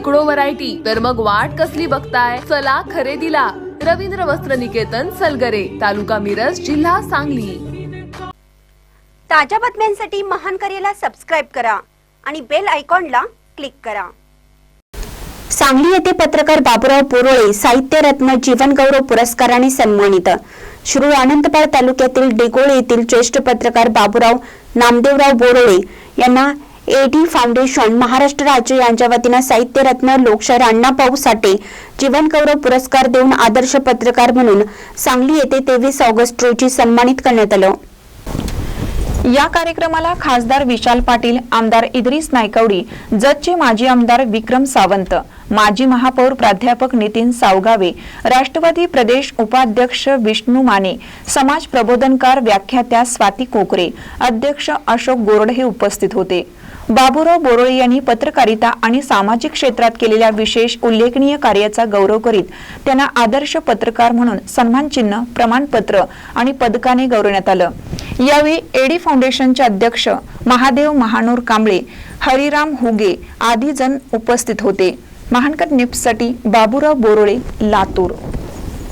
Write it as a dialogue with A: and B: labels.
A: शेकडो व्हरायटी तर मग वाट कसली बघताय? चला खरेदीला. रवींद्र वस्त्र निकेतन सलगरे तालुका मिरज जिल्हा सांगली.
B: ताज्या बातम्यांसाठी महान करेला सबस्क्राईब करा आणि बेल आयकॉनला क्लिक करा.
C: सांगली येथे पत्रकार बाबुराव बोरोळे साहित्य रत्न जीवन गौरव पुरस्काराने सन्मानित. श्री आनंदपाड तालुक्यातील डेगोळे येथील ज्येष्ठ पत्रकार बाबुराव नामदेवराव बोरोळे यांना एडी फाउंडेशन महाराष्ट्र राज्य यांच्या वतीनं साहित्यरत्न लोकशाहीर अण्णाभाऊ साठे जीवनगौरव पुरस्कार देऊन आदर्श पत्रकार म्हणून सांगली येथे तेवीस ऑगस्ट रोजी सन्मानित करण्यात आलं.
D: या कार्यक्रमाला खासदार विशाल पाटील आमदार इद्रिस नायकवडी जतचे माजी आमदार विक्रम सावंत माजी महापौर प्राध्यापक नितीन सावगावे राष्ट्रवादी प्रदेश उपाध्यक्ष विष्णू माने समाज प्रबोधनकार व्याख्यात्या स्वाती कोकरे अध्यक्ष अशोक गोरडे हे उपस्थित होते. बाबूराव बोरोळे यांनी पत्रकारिता आणि सामाजिक क्षेत्रात केलेल्या विशेष उल्लेखनीय कार्याचा गौरव करीत त्यांना आदर्श पत्रकार म्हणून सन्मान चिन्ह प्रमाणपत्र आणि पदकाने गौरवण्यात आलं. यावेळी एडी फाउंडेशनचे अध्यक्ष महादेव महानोर कांबळे हरिराम हुगे आदी जण उपस्थित होते. महानकर निप्ससाठी बाबूराव बोरोळे लातूर.